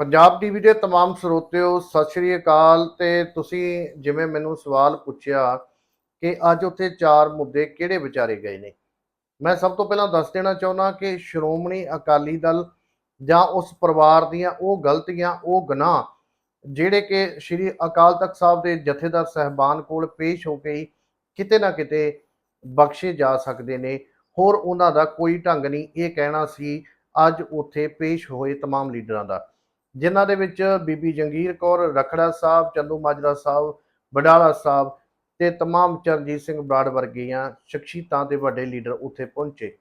Punjab TV ਦੇ तमाम ਸਰੋਤਿਓ ਸਤਿ ਸ਼੍ਰੀ ਅਕਾਲ ਤੇ ਤੁਸੀਂ ਜਿਵੇਂ ਮੈਨੂੰ ਸਵਾਲ ਪੁੱਛਿਆ ਕਿ ਅੱਜ ਉੱਥੇ ਚਾਰ ਮੁੱਦੇ ਕਿਹੜੇ ਵਿਚਾਰੇ ਗਏ ਨੇ ਮੈਂ ਸਭ ਤੋਂ ਪਹਿਲਾਂ ਦੱਸ ਦੇਣਾ ਚਾਹੁੰਦਾ ਕਿ ਸ਼੍ਰੋਮਣੀ ਅਕਾਲੀ ਦਲ ਜਾਂ ਉਸ ਪਰਿਵਾਰ ਦੀਆਂ ਉਹ ਗਲਤੀਆਂ ਉਹ ਗੁਨਾਹ ਜਿਹੜੇ ਕਿ ਸ਼੍ਰੀ ਅਕਾਲ ਤਖਤ ਸਾਹਿਬ ਦੇ ਜਥੇਦਾਰ ਸਹਿਬਾਨ ਕੋਲ ਪੇਸ਼ ਹੋ ਕੇ ਹੀ ਕਿਤੇ ਨਾ ਕਿਤੇ ਬਖਸ਼ੇ ਜਾ ਸਕਦੇ ਨੇ ਹੋਰ ਉਹਨਾਂ ਦਾ ਕੋਈ ਢੰਗ ਨਹੀਂ ਇਹ ਕਹਿਣਾ ਸੀ ਅੱਜ ਉੱਥੇ ਪੇਸ਼ ਹੋਏ तमाम ਲੀਡਰਾਂ ਦਾ ਜਿਨ੍ਹਾਂ ਦੇ ਵਿੱਚ ਬੀਬੀ ਜੰਗੀਰ ਕੌਰ ਰਖੜਾ ਸਾਹਿਬ ਚੰਦੂ ਮਾਜਰਾ ਸਾਹਿਬ ਬਡਾਲਾ ਸਾਹਿਬ ਤੇ तमाम ਚਰਨਜੀਤ ਸਿੰਘ ਬਰਾੜ ਵਰਗੀਆਂ ਸ਼ਖਸੀਅਤਾਂ ਦੇ ਵੱਡੇ ਲੀਡਰ ਉੱਥੇ ਪਹੁੰਚੇ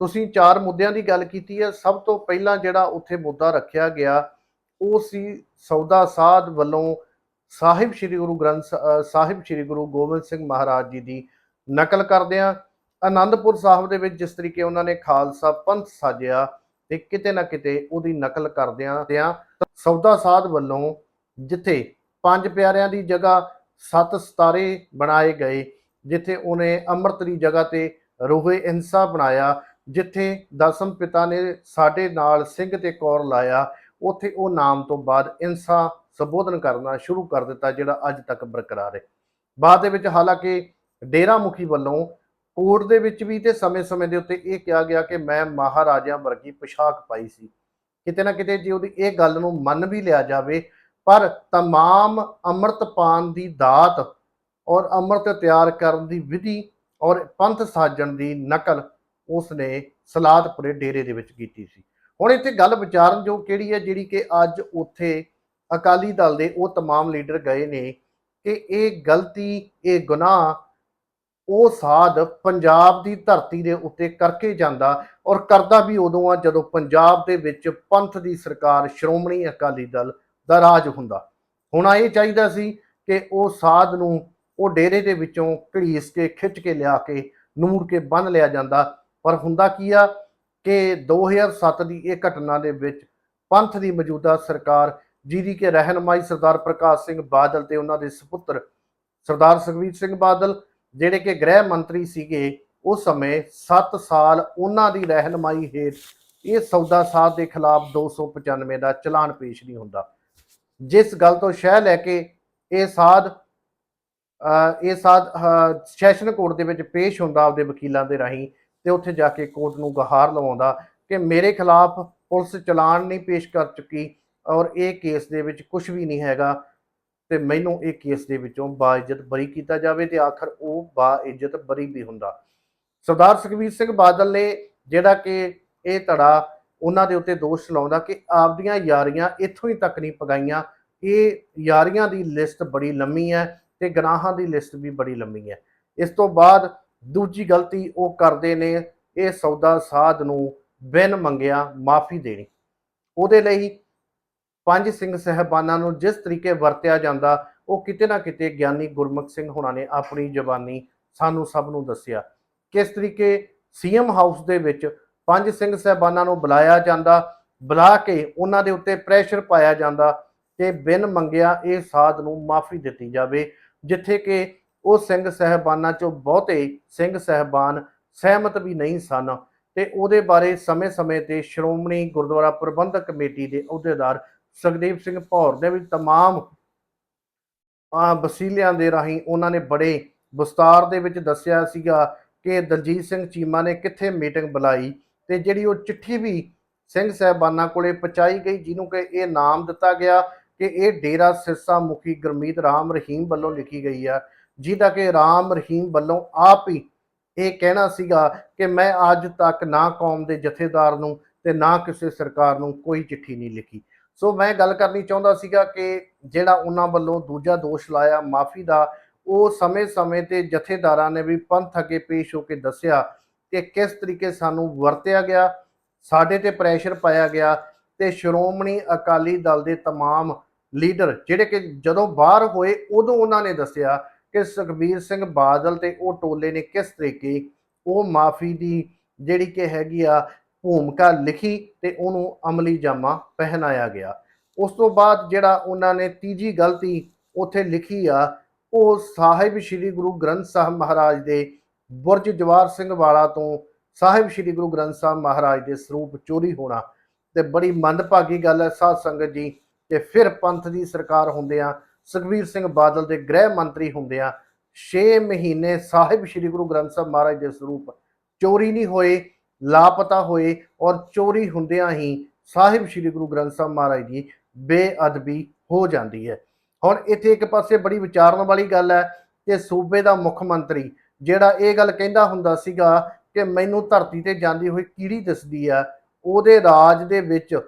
ਤੁਸੀਂ ਚਾਰ ਮੁੱਦਿਆਂ ਦੀ ਗੱਲ ਕੀਤੀ ਹੈ ਸਭ ਤੋਂ ਪਹਿਲਾਂ ਜਿਹੜਾ ਉੱਥੇ ਮੁੱਦਾ ਰੱਖਿਆ ਗਿਆ ਉਹ ਸੀ ਸੌਦਾ ਸਾਧ ਵੱਲੋਂ ਸਾਹਿਬ ਸ੍ਰੀ ਗੁਰੂ ਗ੍ਰੰਥ ਸ- ਅਹ ਸਾਹਿਬ ਸ੍ਰੀ ਗੁਰੂ ਗੋਬਿੰਦ ਸਿੰਘ ਮਹਾਰਾਜ ਜੀ ਦੀ ਨਕਲ ਕਰਦਿਆਂ ਆਨੰਦਪੁਰ ਸਾਹਿਬ ਦੇ ਵਿੱਚ ਜਿਸ ਤਰੀਕੇ ਉਹਨਾਂ ਨੇ ਖਾਲਸਾ ਪੰਥ ਸਾਜਿਆ ਤੇ ਕਿਤੇ ਨਾ ਕਿਤੇ ਉਹਦੀ ਨਕਲ ਕਰਦਿਆਂ ਦਿਆਂ ਸੌਦਾ ਸਾਧ ਵੱਲੋਂ ਜਿੱਥੇ ਪੰਜ ਪਿਆਰਿਆਂ ਦੀ ਜਗ੍ਹਾ ਸੱਤ ਸਤਾਰੇ ਬਣਾਏ ਗਏ, ਜਿੱਥੇ ਉਹਨੇ ਅੰਮ੍ਰਿਤ ਦੀ ਜਗ੍ਹਾ ਤੇ ਰੋਹੇ ਇਨਸਾ ਬਣਾਇਆ, ਜਿੱਥੇ ਦਸਮ ਪਿਤਾ ਨੇ ਸਾਡੇ ਨਾਲ ਸਿੰਘ ਤੇ ਕੌਰ ਲਾਇਆ, ਉੱਥੇ ਉਹ ਨਾਮ ਤੋਂ ਬਾਅਦ ਇਨਸਾ ਸੰਬੋਧਨ ਕਰਨਾ ਸ਼ੁਰੂ ਕਰ ਦਿੱਤਾ, ਜਿਹੜਾ ਅੱਜ ਤੱਕ ਬਰਕਰਾਰ ਹੈ। ਬਾਅਦ ਦੇ ਵਿੱਚ ਹਾਲਾਂਕਿ ਡੇਰਾ ਮੁਖੀ ਵੱਲੋਂ ਕੋਰਟ ਦੇ ਵਿੱਚ ਵੀ ਤੇ ਸਮੇਂ-ਸਮੇਂ ਦੇ ਉੱਤੇ ਇਹ ਕਿਹਾ ਗਿਆ ਕਿ ਮੈਂ ਮਹਾਰਾਜਿਆਂ ਵਰਗੀ ਪੋਸ਼ਾਕ ਪਾਈ ਸੀ ਕਿਤੇ ਨਾ ਕਿਤੇ ਜੇ ਉਹਦੀ ਇਹ ਗੱਲ ਨੂੰ ਮੰਨ ਵੀ ਲਿਆ ਜਾਵੇ ਪਰ तमाम ਅੰਮ੍ਰਿਤਪਾਨ ਦੀ ਦਾਤ ਔਰ ਅੰਮ੍ਰਿਤ ਤਿਆਰ ਕਰਨ ਦੀ ਵਿਧੀ ਔਰ ਪੰਥ ਸਾਜਣ ਦੀ ਨਕਲ ਉਸਨੇ ਸਲਾਦਪੁਰੇ ਡੇਰੇ ਦੇ ਵਿੱਚ ਕੀਤੀ ਸੀ ਹੁਣ ਇੱਥੇ ਗੱਲ ਵਿਚਾਰਨ ਜੋ ਕਿਹੜੀ ਹੈ ਜਿਹੜੀ ਕਿ ਅੱਜ ਉੱਥੇ ਅਕਾਲੀ ਦਲ ਦੇ ਉਹ तमाम ਲੀਡਰ ਗਏ ਨੇ ਕਿ ਇਹ ਗਲਤੀ ਇਹ ਗੁਨਾਹ ਉਹ ਸਾਧ ਪੰਜਾਬ ਦੀ ਧਰਤੀ ਦੇ ਉੱਤੇ ਕਰਕੇ ਜਾਂਦਾ ਔਰ ਕਰਦਾ ਵੀ ਉਦੋਂ ਆ ਜਦੋਂ ਪੰਜਾਬ ਦੇ ਵਿੱਚ ਪੰਥ ਦੀ ਸਰਕਾਰ ਸ਼੍ਰੋਮਣੀ ਅਕਾਲੀ ਦਲ ਦਾ ਰਾਜ ਹੁੰਦਾ। ਹੋਣਾ ਇਹ ਚਾਹੀਦਾ ਸੀ ਕਿ ਉਹ ਸਾਧ ਨੂੰ ਉਹ ਡੇਰੇ ਦੇ ਵਿੱਚੋਂ ਘੜੀਸ ਕੇ, ਖਿੱਚ ਕੇ ਲਿਆ ਕੇ, ਨੂਰ ਕੇ ਬੰਨ ਲਿਆ ਜਾਂਦਾ। ਪਰ ਹੁੰਦਾ ਕੀ ਆ ਕਿ 2007 ਦੀ ਇਹ ਘਟਨਾ ਦੇ ਵਿੱਚ ਪੰਥ ਦੀ ਮੌਜੂਦਾ ਸਰਕਾਰ ਜਿਹਦੀ ਕਿ ਰਹਿਨਮਾਈ ਸਰਦਾਰ ਪ੍ਰਕਾਸ਼ ਸਿੰਘ ਬਾਦਲ ਤੇ ਉਹਨਾਂ ਦੇ ਸੁਪੁੱਤਰ ਸਰਦਾਰ ਸੁਖਬੀਰ ਸਿੰਘ ਬਾਦਲ ਜਿਹੜੇ ਕਿ ਗ੍ਰਹਿ ਮੰਤਰੀ ਸੀਗੇ, ਉਸ ਸਮੇਂ 7 ਸਾਲ ਉਹਨਾਂ ਦੀ ਰਹਿਨਮਾਈ ਹੇਠ ਇਹ ਸੌਦਾ ਸਾਧ ਦੇ ਖਿਲਾਫ 295 ਦਾ ਚਲਾਨ ਪੇਸ਼ ਨਹੀਂ ਹੁੰਦਾ। ਜਿਸ ਗੱਲ ਤੋਂ ਸ਼ਹਿ ਲੈ ਕੇ ਇਹ ਸਾਧ, ਅਹ ਇਹ ਸਾਧ ਸੈਸ਼ਨ ਕੋਰਟ ਦੇ ਵਿੱਚ ਪੇਸ਼ ਹੁੰਦਾ ਆਪਦੇ ਵਕੀਲਾਂ ਦੇ ਰਾਹੀਂ ਤੇ ਉੱਥੇ ਜਾ ਕੇ ਕੋਰਟ ਨੂੰ ਗਹਾਰ ਲਵਾਉਂਦਾ ਕਿ ਮੇਰੇ ਖਿਲਾਫ ਪੁਲਿਸ ਚਲਾਨ ਨਹੀਂ ਪੇਸ਼ ਕਰ ਚੁੱਕੀ ਔਰ ਇਹ ਕੇਸ ਦੇ ਵਿੱਚ ਕੁਝ ਵੀ ਨਹੀਂ ਹੈਗਾ। ਤੇ ਮੈਨੂੰ ਇਹ ਕੇਸ ਦੇ ਵਿੱਚੋਂ ਬਾਇਜ਼ਤ ਬਰੀ ਕੀਤਾ ਜਾਵੇ ਤੇ ਆਖਰ ਉਹ ਬਾਇਜ਼ਤ ਬਰੀ ਵੀ ਹੁੰਦਾ। ਸਰਦਾਰ ਸੁਖਬੀਰ ਸਿੰਘ ਬਾਦਲ ਨੇ ਜਿਹੜਾ ਕਿ ਇਹ ਧੜਾ ਉਹਨਾਂ ਦੇ ਉੱਤੇ ਦੋਸ਼ ਲਾਉਂਦਾ ਕਿ ਆਪਦੀਆਂ ਯਾਰੀਆਂ ਇੱਥੋਂ ਹੀ ਤੱਕ ਨਹੀਂ ਪਗਾਈਆਂ। ਇਹ ਯਾਰੀਆਂ ਦੀ ਲਿਸਟ ਬੜੀ ਲੰਮੀ ਹੈ ਤੇ ਗਨਾਹਾਂ ਦੀ ਲਿਸਟ ਵੀ ਬੜੀ ਲੰਮੀ ਹੈ। ਇਸ ਤੋਂ ਬਾਅਦ ਦੂਜੀ ਗਲਤੀ ਉਹ ਕਰਦੇ ਨੇ, ਇਹ ਸੌਦਾ ਸਾਧ ਨੂੰ ਬਿਨ ਮੰਗਿਆ ਮਾਫੀ ਦੇਣੀ। ਉਹਦੇ ਲਈ ਪੰਜ ਸਿੰਘ ਸਹਿਬਾਨਾਂ ਨੂੰ ਜਿਸ ਤਰੀਕੇ ਵਰਤਿਆ ਜਾਂਦਾ, ਉਹ ਕਿਤੇ ਨਾ ਕਿਤੇ ਗਿਆਨੀ ਗੁਰਮੁਖ ਸਿੰਘ ਹੋਣਾ ਨੇ ਆਪਣੀ ਜ਼ਬਾਨੀ ਸਾਨੂੰ ਸਭ ਨੂੰ ਦੱਸਿਆ। ਕਿਸ ਤਰੀਕੇ ਸੀਐਮ ਹਾਊਸ ਦੇ ਵਿੱਚ ਪੰਜ ਸਿੰਘ ਸਹਿਬਾਨਾਂ ਨੂੰ ਬੁਲਾਇਆ ਜਾਂਦਾ, ਬੁਲਾ ਕੇ ਉਹਨਾਂ ਦੇ ਉੱਤੇ ਪ੍ਰੈਸ਼ਰ ਪਾਇਆ ਜਾਂਦਾ ਤੇ ਬਿਨ ਮੰਗਿਆ ਇਹ ਸਾਧ ਨੂੰ ਮਾਫੀ ਦਿੱਤੀ ਜਾਵੇ, ਜਿੱਥੇ ਕਿ ਉਹ ਸਿੰਘ ਸਹਿਬਾਨਾਂ ਚੋਂ ਬਹੁਤੇ ਸਿੰਘ ਸਹਿਬਾਨ ਸਹਿਮਤ ਵੀ ਨਹੀਂ ਸਨ ਤੇ ਉਹਦੇ ਬਾਰੇ ਸਮੇਂ-ਸਮੇਂ ਤੇ ਸ਼੍ਰੋਮਣੀ ਗੁਰਦੁਆਰਾ ਪ੍ਰਬੰਧਕ ਕਮੇਟੀ ਦੇ ਅਹੁਦੇਦਾਰ ਸੁਖਦੇਵ ਸਿੰਘ ਭੌਰ ਨੇ ਵੀ तमाम ਆ ਵਸੀਲਿਆਂ ਦੇ ਰਾਹੀਂ ਉਹਨਾਂ ਨੇ ਬੜੇ ਵਿਸਤਾਰ ਦੇ ਵਿੱਚ ਦੱਸਿਆ ਸੀਗਾ ਕਿ ਦਲਜੀਤ ਸਿੰਘ ਚੀਮਾ ਨੇ ਕਿੱਥੇ ਮੀਟਿੰਗ ਬੁਲਾਈ ਤੇ ਜਿਹੜੀ ਉਹ ਚਿੱਠੀ ਵੀ ਸਿੰਘ ਸਾਹਿਬਾਨਾਂ ਕੋਲੇ ਪਹੁੰਚਾਈ ਗਈ ਜਿਹਨੂੰ ਕਿ ਇਹ ਨਾਮ ਦਿੱਤਾ ਗਿਆ ਕਿ ਇਹ ਡੇਰਾ ਸਿਰਸਾ ਮੁਖੀ ਗੁਰਮੀਤ ਰਾਮ ਰਹੀਮ ਵੱਲੋਂ ਲਿਖੀ ਗਈ ਆ ਜਿਹਦਾ ਕਿ ਰਾਮ ਰਹੀਮ ਵੱਲੋਂ ਆਪ ਹੀ ਇਹ ਕਹਿਣਾ ਸੀਗਾ ਕਿ ਮੈਂ ਅੱਜ ਤੱਕ ਨਾ ਕੌਮ ਦੇ ਜਥੇਦਾਰ ਨੂੰ ਤੇ ਨਾ ਕਿਸੇ ਸਰਕਾਰ ਨੂੰ ਕੋਈ ਚਿੱਠੀ ਨਹੀਂ ਲਿਖੀ ਸੋ ਮੈਂ ਗੱਲ ਕਰਨੀ ਚਾਹੁੰਦਾ ਸੀਗਾ ਕਿ ਜਿਹੜਾ ਉਹਨਾਂ ਵੱਲੋਂ ਦੂਜਾ ਦੋਸ਼ ਲਾਇਆ ਮਾਫੀ ਦਾ ਉਹ ਸਮੇਂ-ਸਮੇਂ ਤੇ ਜਥੇਦਾਰਾਂ ਨੇ ਵੀ ਪੰਥ ਅੱਗੇ ਪੇਸ਼ ਹੋ ਕੇ ਦੱਸਿਆ ਕਿ ਕਿਸ ਤਰੀਕੇ ਸਾਨੂੰ ਵਰਤਿਆ ਗਿਆ ਸਾਡੇ ਤੇ ਪ੍ਰੈਸ਼ਰ ਪਾਇਆ ਗਿਆ ਤੇ ਸ਼੍ਰੋਮਣੀ ਅਕਾਲੀ ਦਲ ਦੇ तमाम ਲੀਡਰ ਜਿਹੜੇ ਕਿ ਜਦੋਂ ਬਾਹਰ ਹੋਏ ਉਦੋਂ ਉਹਨਾਂ ਨੇ ਦੱਸਿਆ ਕਿ ਸੁਖਬੀਰ ਸਿੰਘ ਬਾਦਲ ਤੇ ਉਹ ਟੋਲੇ ਨੇ ਕਿਸ ਤਰੀਕੇ ਉਹ ਮਾਫੀ ਦੀ ਜਿਹੜੀ ਕਿ ਹੈਗੀ ਆ ਭੂਮਿਕਾ ਲਿਖੀ ਤੇ ਉਹਨੂੰ ਅਮਲੀ ਜਾਮਾ ਪਹਿਨਾਇਆ ਗਿਆ। ਉਸ ਤੋਂ ਬਾਅਦ ਜਿਹੜਾ ਉਹਨਾਂ ਨੇ ਤੀਜੀ ਗਲਤੀ ਉੱਥੇ ਲਿਖੀ ਆ, ਉਹ ਸਾਹਿਬ ਸ੍ਰੀ ਗੁਰੂ ਗ੍ਰੰਥ ਸਾਹਿਬ ਮਹਾਰਾਜ ਦੇ ਬੁਰਜ ਜਵਾਰ ਸਿੰਘ ਵਾਲਾ ਤੋਂ ਸਾਹਿਬ ਸ੍ਰੀ ਗੁਰੂ ਗ੍ਰੰਥ ਸਾਹਿਬ ਮਹਾਰਾਜ ਦੇ ਸਰੂਪ ਚੋਰੀ ਹੋਣਾ ਤੇ ਬੜੀ ਮੰਦਭਾਗੀ ਗੱਲ ਹੈ। ਸਾਧ ਸੰਗਤ ਜੀ ਕਿ ਫਿਰ ਪੰਥ ਦੀ ਸਰਕਾਰ ਹੁੰਦਿਆਂ ਸੁਖਬੀਰ ਸਿੰਘ ਬਾਦਲ ਦੇ ਗ੍ਰਹਿ ਮੰਤਰੀ ਹੁੰਦਿਆਂ 6 ਮਹੀਨੇ ਸਾਹਿਬ ਸ੍ਰੀ ਗੁਰੂ ਗ੍ਰੰਥ ਸਾਹਿਬ ਮਹਾਰਾਜ ਦੇ ਸਰੂਪ ਚੋਰੀ ਨਹੀਂ ਹੋਏ। ਲਾਪਤਾ ਹੋਏ ਔਰ ਚੋਰੀ ਹੁੰਦਿਆਂ ਹੀ ਸਾਹਿਬ ਸ੍ਰੀ ਗੁਰੂ ਗ੍ਰੰਥ ਸਾਹਿਬ ਮਹਾਰਾਜ ਦੀ ਬੇਅਦਬੀ ਹੋ ਜਾਂਦੀ ਹੈ। ਹੁਣ ਇੱਥੇ ਇੱਕ ਪਾਸੇ ਬੜੀ ਵਿਚਾਰਨ ਵਾਲੀ ਗੱਲ ਹੈ ਕਿ ਸੂਬੇ ਦਾ ਮੁੱਖ ਮੰਤਰੀ ਜਿਹੜਾ ਇਹ ਗੱਲ ਕਹਿੰਦਾ ਹੁੰਦਾ ਸੀਗਾ ਕਿ ਮੈਨੂੰ ਧਰਤੀ ਤੇ ਜਾਂਦੀ ਹੋਈ ਕੀੜੀ ਦਿਸਦੀ ਆ ਉਹਦੇ ਰਾਜ ਦੇ ਵਿੱਚ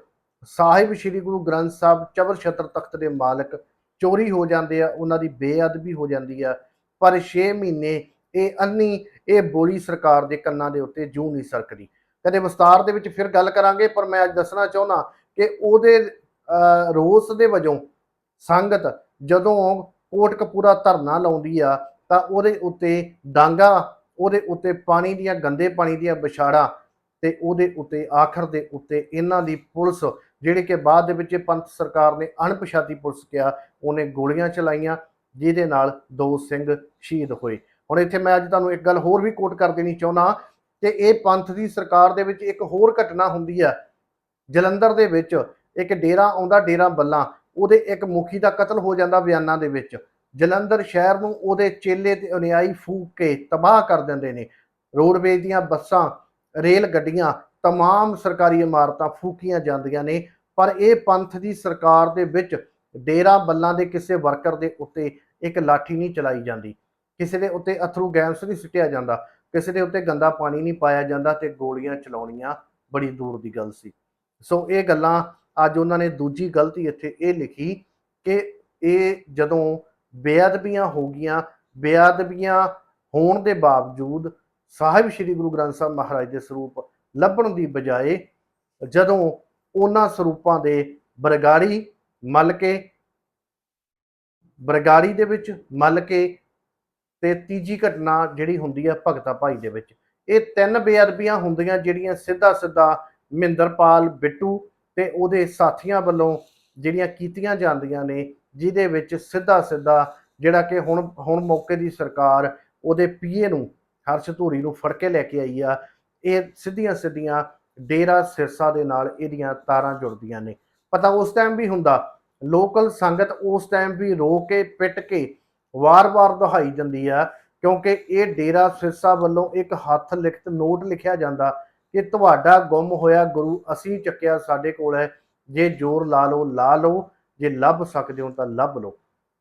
ਸਾਹਿਬ ਸ੍ਰੀ ਗੁਰੂ ਗ੍ਰੰਥ ਸਾਹਿਬ ਚਬਰ ਛਤਰ ਤਖਤ ਦੇ ਮਾਲਕ ਚੋਰੀ ਹੋ ਜਾਂਦੇ ਆ, ਉਹਨਾਂ ਦੀ ਬੇਅਦਬੀ ਹੋ ਜਾਂਦੀ ਆ। ਪਰ 6 ਮਹੀਨੇ ਇਹ ਅੰਨੀ ਇਹ ਬੋਲੀ ਸਰਕਾਰ ਦੇ ਕੰਨਾਂ ਦੇ ਉੱਤੇ ਜੂ ਨਹੀਂ ਸਰਕਦੀ। ਕਦੇ ਵਿਸਤਾਰ ਦੇ ਵਿੱਚ ਫਿਰ ਗੱਲ ਕਰਾਂਗੇ, ਪਰ ਮੈਂ ਅੱਜ ਦੱਸਣਾ ਚਾਹੁੰਦਾ ਕਿ ਉਹਦੇ ਰੋਸ ਦੇ ਵਜੋਂ ਸੰਗਤ ਜਦੋਂ ਕੋਟਕਪੂਰਾ ਧਰਨਾ ਲਾਉਂਦੀ ਆ, ਤਾਂ ਉਹਦੇ ਉੱਤੇ ਡਾਂਗਾ, ਉਹਦੇ ਉੱਤੇ ਪਾਣੀ ਦੀਆਂ, ਗੰਦੇ ਪਾਣੀ ਦੀਆਂ ਵਿਛਾੜਾਂ ਤੇ ਉਹਦੇ ਉੱਤੇ, ਆਖਰ ਦੇ ਉੱਤੇ ਇਹਨਾਂ ਦੀ ਪੁਲਿਸ, ਜਿਹੜੇ ਕਿ ਬਾਅਦ ਦੇ ਵਿੱਚ ਪੰਥ ਸਰਕਾਰ ਨੇ ਅਣਪਛਾਤੀ ਪੁਲਿਸ ਕਿਹਾ, ਉਹਨੇ ਗੋਲੀਆਂ ਚਲਾਈਆਂ, ਜਿਹਦੇ ਨਾਲ ਦੋ ਸਿੰਘ ਸ਼ਹੀਦ ਹੋਏ। ਹੁਣ ਇੱਥੇ ਮੈਂ ਅੱਜ ਤੁਹਾਨੂੰ ਇੱਕ ਗੱਲ ਹੋਰ ਵੀ ਕੋਟ ਕਰ ਦੇਣੀ ਚਾਹੁੰਦਾ ਕਿ ਇਹ ਪੰਥ ਦੀ ਸਰਕਾਰ ਦੇ ਵਿੱਚ ਇੱਕ ਹੋਰ ਘਟਨਾ ਹੁੰਦੀ ਆ ਜਲੰਧਰ ਦੇ ਵਿੱਚ ਇੱਕ ਡੇਰਾ ਆਉਂਦਾ ਡੇਰਾ ਬੱਲਾ ਉਹਦੇ ਇੱਕ ਮੁਖੀ ਦਾ ਕਤਲ ਹੋ ਜਾਂਦਾ ਬਿਆਨਾਂ ਦੇ ਵਿੱਚ ਜਲੰਧਰ ਸ਼ਹਿਰ ਨੂੰ ਉਹਦੇ ਚੇਲੇ ਤੇ ਅਨੁਯਾਈ ਫੂਕ ਕੇ ਤਬਾਹ ਕਰ ਦਿੰਦੇ ਨੇ ਰੋਡਵੇਜ਼ ਦੀਆਂ ਬੱਸਾਂ ਰੇਲ ਗੱਡੀਆਂ तमाम ਸਰਕਾਰੀ ਇਮਾਰਤਾਂ ਫੂਕੀਆਂ ਜਾਂਦੀਆਂ ਨੇ ਪਰ ਇਹ ਪੰਥ ਦੀ ਸਰਕਾਰ ਦੇ ਵਿੱਚ ਡੇਰਾ ਬੱਲਾਂ ਦੇ ਕਿਸੇ ਵਰਕਰ ਦੇ ਉੱਤੇ ਇੱਕ ਲਾਠੀ ਨਹੀਂ ਚਲਾਈ ਜਾਂਦੀ ਕਿਸੇ ਦੇ ਉੱਤੇ ਅਥਰੂ ਗੈਸ ਨਹੀਂ ਸੁੱਟਿਆ ਜਾਂਦਾ, ਕਿਸੇ ਦੇ ਉੱਤੇ ਗੰਦਾ ਪਾਣੀ ਨਹੀਂ ਪਾਇਆ ਜਾਂਦਾ ਤੇ ਗੋਲੀਆਂ ਚਲਾਉਣੀਆਂ ਬੜੀ ਦੂਰ ਦੀ ਗੱਲ ਸੀ। ਸੋ ਇਹ ਗੱਲਾਂ ਅੱਜ ਉਹਨਾਂ ਨੇ ਦੂਜੀ ਗਲਤੀ ਇੱਥੇ ਇਹ ਲਿਖੀ ਕਿ ਇਹ ਜਦੋਂ ਬੇਅਦਬੀਆਂ ਹੋ ਗਈਆਂ, ਬੇਅਦਬੀਆਂ ਹੋਣ ਦੇ ਬਾਵਜੂਦ ਸਾਹਿਬ ਸ੍ਰੀ ਗੁਰੂ ਗ੍ਰੰਥ ਸਾਹਿਬ ਮਹਾਰਾਜ ਦੇ ਸਰੂਪ ਲੱਭਣ ਦੀ ਬਜਾਏ ਜਦੋਂ ਉਹਨਾਂ ਸਰੂਪਾਂ ਦੇ ਬਰਗਾੜੀ ਮਲ ਕੇ, ਬਰਗਾੜੀ ਦੇ ਵਿੱਚ ਮਲ ਕੇ ਤੇ ਤੀਜੀ ਘਟਨਾ ਜਿਹੜੀ ਹੁੰਦੀ ਹੈ ਭਗਤਾ ਭਾਈ ਦੇ ਵਿੱਚ। ਇਹ ਤਿੰਨ ਬੇਅਦਬੀਆਂ ਹੁੰਦੀਆਂ ਜਿਹੜੀਆਂ ਸਿੱਧਾ ਸਿੱਧਾ ਮਹਿੰਦਰਪਾਲ ਬਿੱਟੂ ਤੇ ਉਹਦੇ ਸਾਥੀਆਂ ਵੱਲੋਂ ਜਿਹੜੀਆਂ ਕੀਤੀਆਂ ਜਾਂਦੀਆਂ ਨੇ, ਜਿਹਦੇ ਵਿੱਚ ਸਿੱਧਾ ਸਿੱਧਾ ਜਿਹੜਾ ਕਿ ਹੁਣ ਹੁਣ ਮੌਕੇ ਦੀ ਸਰਕਾਰ ਉਹਦੇ ਪੀਏ ਨੂੰ, ਹਰਸ਼ ਧੂਰੀ ਨੂੰ ਫੜ ਕੇ ਲੈ ਕੇ ਆਈ ਆ। ਇਹ ਸਿੱਧੀਆਂ ਸਿੱਧੀਆਂ ਡੇਰਾ ਸਿਰਸਾ ਦੇ ਨਾਲ ਇਹਦੀਆਂ ਤਾਰਾਂ ਜੁੜਦੀਆਂ ਨੇ। ਪਤਾ ਉਸ ਟਾਈਮ ਵੀ ਹੁੰਦਾ, ਲੋਕਲ ਸੰਗਤ ਉਸ ਟਾਈਮ ਵੀ ਰੋ ਕੇ, ਪਿੱਟ ਕੇ ਵਾਰ-ਵਾਰ ਦੁਹਾਈ ਜਾਂਦੀ ਆ, ਕਿਉਂਕਿ ਇਹ ਡੇਰਾ ਸਿਰਸਾ ਵੱਲੋਂ ਇੱਕ ਹੱਥ ਲਿਖਤ ਨੋਟ ਲਿਖਿਆ ਜਾਂਦਾ ਕਿ ਤੁਹਾਡਾ ਗੁੰਮ ਹੋਇਆ ਗੁਰੂ ਅਸੀਂ ਚੱਕਿਆ ਸਾਡੇ ਕੋਲ ਹੈ, ਜੇ ਜ਼ੋਰ ਲਾ ਲਓ ਲਾ ਲਓ, ਜੇ ਲੱਭ ਸਕਦੇ ਹੋ ਤਾਂ ਲੱਭ ਲਓ।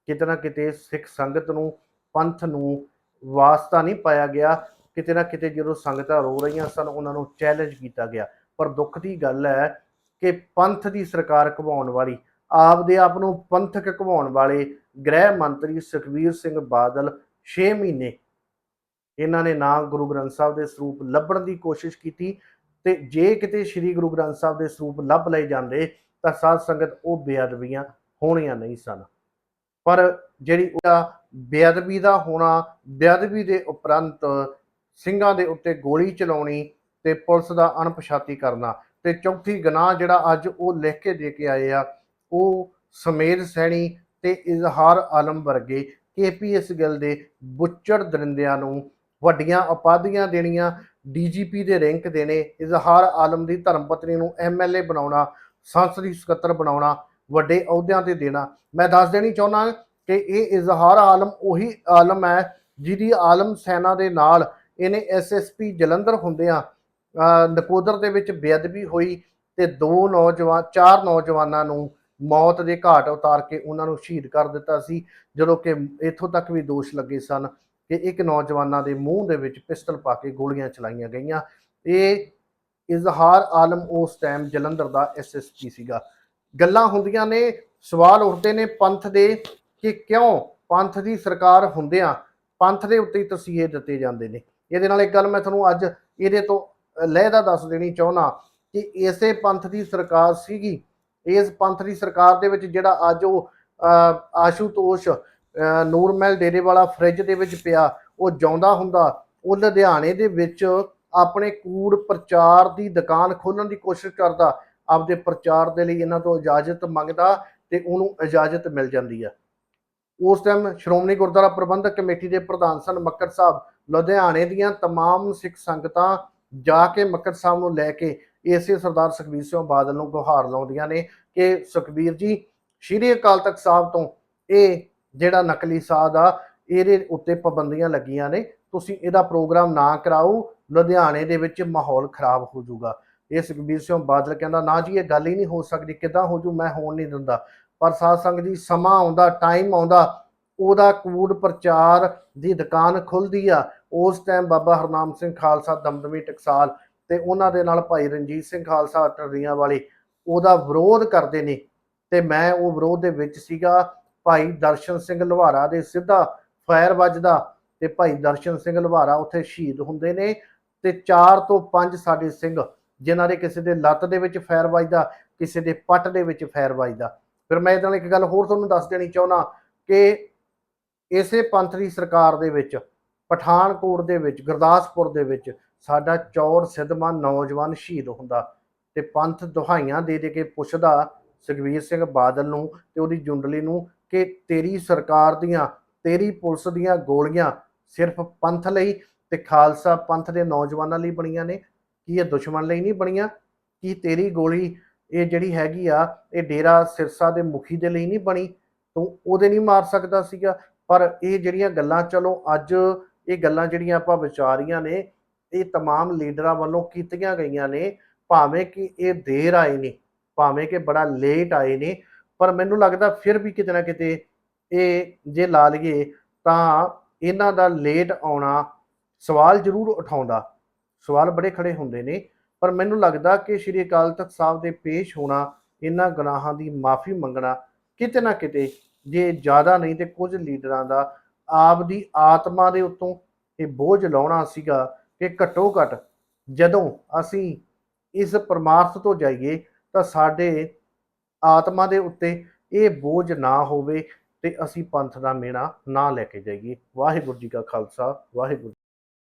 ਕਿਤੇ ਨਾ ਕਿਤੇ ਸਿੱਖ ਸੰਗਤ ਨੂੰ, ਪੰਥ ਨੂੰ ਵਾਸਤਾ ਨਹੀਂ ਪਾਇਆ ਗਿਆ, ਕਿਤੇ ਨਾ ਕਿਤੇ ਜਦੋਂ ਸੰਗਤਾਂ ਰੋ ਰਹੀਆਂ ਸਨ, ਉਹਨਾਂ ਨੂੰ ਚੈਲੰਜ ਕੀਤਾ ਗਿਆ। ਪਰ ਦੁੱਖ ਦੀ ਗੱਲ ਹੈ ਕਿ ਪੰਥ ਦੀ ਸਰਕਾਰ ਘਵਾਉਣ ਵਾਲੀ ਆਪਦੇ ਆਪ ਨੂੰ ਪੰਥਕ ਘਵਾਉਣ ਵਾਲੇ ਗ੍ਰਹਿ ਮੰਤਰੀ ਸੁਖਵੀਰ ਸਿੰਘ ਬਾਦਲ 6 ਮਹੀਨੇ ਇਹਨਾਂ ਨੇ ਨਾ ਗੁਰੂ ਗ੍ਰੰਥ ਸਾਹਿਬ ਦੇ ਸਰੂਪ ਲੱਭਣ ਦੀ ਕੋਸ਼ਿਸ਼ ਕੀਤੀ ਤੇ ਜੇ ਕਿਤੇ ਸ੍ਰੀ ਗੁਰੂ ਗ੍ਰੰਥ ਸਾਹਿਬ ਦੇ ਸਰੂਪ ਲੱਭ ਲਏ ਜਾਂਦੇ ਤਾਂ ਸਾਧ ਸੰਗਤ ਉਹ ਬੇਅਦਬੀਆਂ ਹੋਣੀਆਂ ਨਹੀਂ ਸਨ। ਪਰ ਜਿਹੜੀ ਉਹਦਾ ਬੇਅਦਬੀ ਦਾ ਹੋਣਾ, ਬੇਅਦਬੀ ਦੇ ਉਪਰੰਤ ਸਿੰਘਾਂ ਦੇ ਉੱਤੇ ਗੋਲੀ ਚਲਾਉਣੀ ਤੇ ਪੁਲਿਸ ਦਾ ਅਣਪਛਾਤੀ ਕਰਨਾ ਤੇ ਚੌਥੀ ਗਨਾਹ ਜਿਹੜਾ ਅੱਜ ਉਹ ਲਿਖ ਕੇ ਦੇ ਕੇ ਆਏ ਆ ਉਹ ਸਮੇਧ ਸੈਣੀ ਤੇ ਇਜ਼ਹਾਰ ਆਲਮ ਵਰਗੇ ਕੇਪੀਐਸ ਗਿੱਲ ਦੇ ਬੁੱਚੜ ਦਰਿੰਦਿਆਂ ਨੂੰ ਵੱਡੀਆਂ ਉਪਾਧੀਆਂ ਦੇਣੀਆਂ ਡੀਜੀਪੀ ਦੇ ਰੈਂਕ ਦੇਣੇ, ਇਜ਼ਹਾਰ ਆਲਮ ਦੀ ਧਰਮ ਪਤਨੀ ਨੂੰ ਐਮਐਲਏ ਬਣਾਉਣਾ, ਸੰਸਦੀ ਸਕੱਤਰ ਬਣਾਉਣਾ, ਵੱਡੇ ਅਹੁਦਿਆਂ ਤੇ ਦੇਣਾ। ਮੈਂ ਦੱਸ ਦੇਣੀ ਚਾਹੁੰਦਾ ਕਿ ਇਹ ਇਜ਼ਹਾਰ ਆਲਮ ਉਹੀ ਆਲਮ ਹੈ ਜਿਹਦੀ ਆਲਮ ਸੈਨਾ ਦੇ ਨਾਲ ਇਹਨੇ ਐਸਐਸਪੀ ਜਲੰਧਰ ਹੁੰਦਿਆਂ ਨਕੋਦਰ ਦੇ ਵਿੱਚ ਬੇਅਦਬੀ ਹੋਈ ਤੇ ਦੋ ਨੌਜਵਾਨ, ਚਾਰ ਨੌਜਵਾਨਾਂ ਨੂੰ ਮੌਤ ਦੇ ਘਾਟ ਉਤਾਰ ਕੇ ਉਹਨਾਂ ਨੂੰ ਸ਼ਹੀਦ ਕਰ ਦਿੱਤਾ ਸੀ, ਜਦੋਂ ਕਿ ਇੱਥੋਂ ਤੱਕ ਵੀ ਦੋਸ਼ ਲੱਗੇ ਸਨ ਕਿ ਇੱਕ ਨੌਜਵਾਨਾਂ ਦੇ ਮੂੰਹ ਦੇ ਵਿੱਚ ਪਿਸਤਲ ਪਾ ਕੇ ਗੋਲੀਆਂ ਚਲਾਈਆਂ ਗਈਆਂ। ਇਹ ਇਜ਼ਹਾਰ ਆਲਮ ਉਸ ਟਾਈਮ ਜਲੰਧਰ ਦਾ ਐਸਐਸਪੀ ਸੀਗਾ। ਗੱਲਾਂ ਹੁੰਦੀਆਂ ਨੇ, ਸਵਾਲ ਉੱਠਦੇ ਨੇ ਪੰਥ ਦੇ ਕਿ ਕਿਉਂ ਪੰਥ ਦੀ ਸਰਕਾਰ ਹੁੰਦਿਆਂ ਪੰਥ ਦੇ ਉੱਤੇ ਤਸੀਹੇ ਦਿੱਤੇ ਜਾਂਦੇ ਨੇ। ਇਹਦੇ ਨਾਲ ਇੱਕ ਗੱਲ ਮੈਂ ਤੁਹਾਨੂੰ ਅੱਜ ਇਹਦੇ ਤੋਂ ਲਹਿਦਾ ਦੱਸ ਦੇਣੀ ਚਾਹੁੰਦਾ ਕਿ ਇਸੇ ਪੰਥ ਦੀ ਸਰਕਾਰ ਸੀਗੀ ਇਸ ਪੰਥ ਦੀ ਸਰਕਾਰ ਦੇ ਵਿੱਚ ਜਿਹੜਾ ਅੱਜ ਉਹ ਅਹ, ਆਸ਼ੂਤੋਸ਼ ਅਹ, ਨੂਰਮਹਿਲ ਡੇਰੇ ਵਾਲਾ ਫ੍ਰਿਜ ਦੇ ਵਿੱਚ ਪਿਆ ਉਹ ਜਾਉਂਦਾ ਹੁੰਦਾ ਉਹ ਲੁਧਿਆਣੇ ਦੇ ਵਿੱਚ ਆਪਣੇ ਕੂੜ ਪ੍ਰਚਾਰ ਦੀ ਦੁਕਾਨ ਖੋਲਣ ਦੀ ਕੋਸ਼ਿਸ਼ ਕਰਦਾ ਆਪਦੇ ਪ੍ਰਚਾਰ ਦੇ ਲਈ ਇਹਨਾਂ ਤੋਂ ਇਜਾਜ਼ਤ ਮੰਗਦਾ ਤੇ ਉਹਨੂੰ ਇਜਾਜ਼ਤ ਮਿਲ ਜਾਂਦੀ ਆ ਉਸ ਟਾਈਮ ਸ਼੍ਰੋਮਣੀ ਗੁਰਦੁਆਰਾ ਪ੍ਰਬੰਧਕ ਕਮੇਟੀ ਦੇ ਪ੍ਰਧਾਨ ਸਨ ਮੱਕੜ ਸਾਹਿਬ ਲੁਧਿਆਣੇ ਦੀਆਂ तमाम ਸਿੱਖ ਸੰਗਤਾਂ ਜਾ ਕੇ ਮੱਕੜ ਸਾਹਿਬ ਨੂੰ ਲੈ ਕੇ ਇਸੇ ਸਰਦਾਰ ਸੁਖਬੀਰ ਸਿੰਘ ਬਾਦਲ ਨੂੰ ਗੁਹਾਰ ਲਾਉਂਦੀਆਂ ਨੇ ਕਿ ਸੁਖਬੀਰ ਜੀ, ਸ਼੍ਰੀ ਅਕਾਲ ਤਖਤ ਸਾਹਿਬ ਤੋਂ ਇਹ ਜਿਹੜਾ ਨਕਲੀ ਸਾਧ ਆ, ਇਹਦੇ ਉੱਤੇ ਪਾਬੰਦੀਆਂ ਲੱਗੀਆਂ ਨੇ, ਤੁਸੀਂ ਇਹਦਾ ਪ੍ਰੋਗਰਾਮ ਨਾ ਕਰਾਓ, ਲੁਧਿਆਣੇ ਦੇ ਵਿੱਚ ਮਾਹੌਲ ਖਰਾਬ ਹੋ ਜਾਊਗਾ। ਇਹ ਸੁਖਬੀਰ ਸਿੰਘ ਬਾਦਲ ਕਹਿੰਦਾ, ਨਾ ਜੀ, ਇਹ ਗੱਲ ਹੀ ਨਹੀਂ ਹੋ ਸਕਦੀ, ਕਿਦਾਂ ਹੋ ਜੂ ਮੈਂ ਹੋਣ ਨਹੀਂ ਦਿੰਦਾ। ਪਰ ਸਾਧ ਸੰਗਤ ਜੀ, ਸਮਾਂ ਆਉਂਦਾ ਟਾਈਮ ਆਉਂਦਾ, ਉਹਦਾ ਕੂੜ ਪ੍ਰਚਾਰ ਦੀ ਦੁਕਾਨ ਖੁੱਲਦੀ ਆ। ਉਸ ਟਾਈਮ ਬਾਬਾ ਹਰਨਾਮ ਸਿੰਘ ਖਾਲਸਾ ਦਮਦਮੀ ਟਕਸਾਲ ਤੇ ਉਹਨਾਂ ਦੇ ਨਾਲ ਭਾਈ ਰਣਜੀਤ ਸਿੰਘ ਖਾਲਸਾ ਟੱਰੀਆਂ ਵਾਲੇ ਉਹਦਾ ਵਿਰੋਧ ਕਰਦੇ ਨੇ ਤੇ ਮੈਂ ਉਹ ਵਿਰੋਧ ਦੇ ਵਿੱਚ ਸੀਗਾ, ਭਾਈ ਦਰਸ਼ਨ ਸਿੰਘ ਲੁਹਾਰਾ ਦੇ ਸਿੱਧਾ ਫਾਇਰ ਵੱਜਦਾ ਤੇ ਭਾਈ ਦਰਸ਼ਨ ਸਿੰਘ ਲੁਹਾਰਾ ਉੱਥੇ ਸ਼ਹੀਦ ਹੁੰਦੇ ਨੇ ਤੇ 4 ਤੋਂ 5 ਸਾਡੇ ਸਿੰਘ ਜਿਨ੍ਹਾਂ ਦੇ ਕਿਸੇ ਦੇ ਲੱਤ ਦੇ ਵਿੱਚ ਫਾਇਰ ਵੱਜਦਾ, ਕਿਸੇ ਦੇ ਪੱਟ ਦੇ ਵਿੱਚ ਫਾਇਰ ਵੱਜਦਾ। ਫਿਰ ਮੈਂ ਇਹਦੇ ਨਾਲ ਇੱਕ ਗੱਲ ਹੋਰ ਤੁਹਾਨੂੰ ਦੱਸ ਦੇਣੀ ਚਾਹੁੰਦਾ ਕਿ ਇਸੇ ਪੰਥ ਦੀ ਸਰਕਾਰ ਦੇ ਵਿੱਚ, ਪਠਾਨਕੋਟ ਦੇ ਵਿੱਚ, ਗੁਰਦਾਸਪੁਰ ਦੇ ਵਿੱਚ ਸਾਡਾ ਚੌਰ ਸਿੱਧਵਾਂ ਨੌਜਵਾਨ ਸ਼ਹੀਦ ਹੁੰਦਾ ਤੇ ਪੰਥ ਦੁਹਾਈਆਂ ਦੇ ਦੇ ਕੇ ਪੁੱਛਦਾ ਸੁਖਵੀਰ ਸਿੰਘ ਬਾਦਲ ਨੂੰ ਤੇ ਉਹਦੀ ਜੁੰਡਲੀ ਨੂੰ ਕਿ ਤੇਰੀ ਸਰਕਾਰ ਦੀਆਂ, ਤੇਰੀ ਪੁਲਿਸ ਦੀਆਂ ਗੋਲੀਆਂ ਸਿਰਫ ਪੰਥ ਲਈ ਤੇ ਖਾਲਸਾ ਪੰਥ ਦੇ ਨੌਜਵਾਨਾਂ ਲਈ ਬਣੀਆਂ ਨੇ? ਕੀ ਇਹ ਦੁਸ਼ਮਣ ਲਈ ਨਹੀਂ ਬਣੀਆਂ? ਕੀ ਤੇਰੀ ਗੋਲੀ ਇਹ ਜਿਹੜੀ ਹੈਗੀ ਆ, ਇਹ ਡੇਰਾ ਸਿਰਸਾ ਦੇ ਮੁਖੀ ਦੇ ਲਈ ਨਹੀਂ ਬਣੀ? ਤੂੰ ਉਹਦੇ ਨਹੀਂ ਮਾਰ ਸਕਦਾ ਸੀਗਾ। ਪਰ ਇਹ ਜਿਹੜੀਆਂ ਗੱਲਾਂ, ਚਲੋ ਅੱਜ ਇਹ ਗੱਲਾਂ ਜਿਹੜੀਆਂ ਆਪਾਂ ਵਿਚਾਰੀਆਂ ਨੇ ਇਹ तमाम ਲੀਡਰਾਂ ਵੱਲੋਂ ਕੀਤੀਆਂ ਗਈਆਂ ਨੇ ਭਾਵੇਂ ਕਿ ਇਹ ਦੇਰ ਆਏ ਨੇ ਭਾਵੇਂ ਕਿ ਬੜਾ ਲੇਟ ਆਏ ਨੇ ਪਰ ਮੈਨੂੰ ਲੱਗਦਾ ਫਿਰ ਵੀ ਕਿਤੇ ਨਾ ਕਿਤੇ ਇਹ ਜੇ ਲਾ ਲਈਏ ਤਾਂ ਇਹਨਾਂ ਦਾ ਲੇਟ ਆਉਣਾ ਸਵਾਲ ਜ਼ਰੂਰ ਉਠਾਉਂਦਾ ਸਵਾਲ ਬੜੇ ਖੜੇ ਹੁੰਦੇ ਨੇ ਪਰ ਮੈਨੂੰ ਲੱਗਦਾ ਕਿ ਸ਼੍ਰੀ ਅਕਾਲ ਤਖਤ ਸਾਹਿਬ ਦੇ ਪੇਸ਼ ਹੋਣਾ ਇਹਨਾਂ ਗੁਨਾਹਾਂ ਦੀ ਮਾਫੀ ਮੰਗਣਾ ਕਿਤੇ ਨਾ ਕਿਤੇ ਜੇ ਜ਼ਿਆਦਾ ਨਹੀਂ ਤੇ ਕੁਝ ਲੀਡਰਾਂ ਦਾ ਆਪ ਦੀ ਆਤਮਾ ਦੇ ਉੱਤੋਂ ਇਹ ਬੋਝ ਲਾਉਣਾ ਸੀਗਾ ਕਿ ਘੱਟੋ ਘੱਟ ਜਦੋਂ ਅਸੀਂ ਇਸ ਪਰਮਾਰਥ ਤੋਂ ਜਾਈਏ ਤਾਂ ਸਾਡੇ ਆਤਮਾ ਦੇ ਉੱਤੇ ਇਹ ਬੋਝ ਨਾ ਹੋਵੇ ਤੇ ਅਸੀਂ ਪੰਥ ਦਾ ਮੇਣਾ ਨਾ ਲੈ ਕੇ ਜਾਈਏ। ਵਾਹਿਗੁਰੂ ਜੀ ਕਾ ਖਾਲਸਾ, ਵਾਹਿਗੁਰੂ